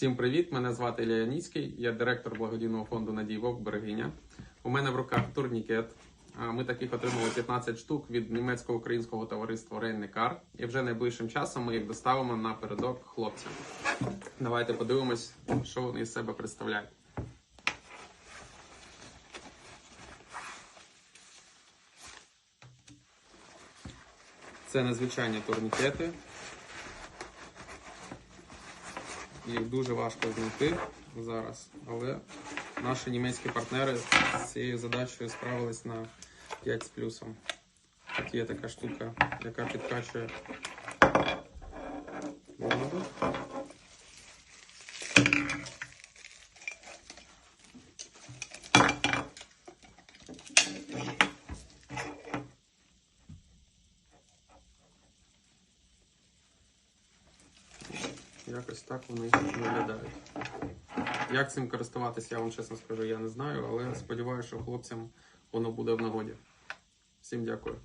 Всім привіт! Мене звати Ілля Яніцький, я директор благодійного фонду Надій Вовк Берегиня. У мене в руках турнікет. Ми таких отримали 15 штук від німецько-українського товариства Рейнекар. І вже найближчим часом ми їх доставимо на передок хлопцям. Давайте подивимось, що вони із себе представляють. Це незвичайні турнікети. Їх дуже важко знайти зараз, але наші німецькі партнери з цією задачею справились на 5 з плюсом. Тут є така штука, яка підкачує Якось так вони виглядають. Як цим користуватися, я вам чесно скажу, я не знаю, але сподіваюся, що хлопцям воно буде в нагоді. Всім дякую.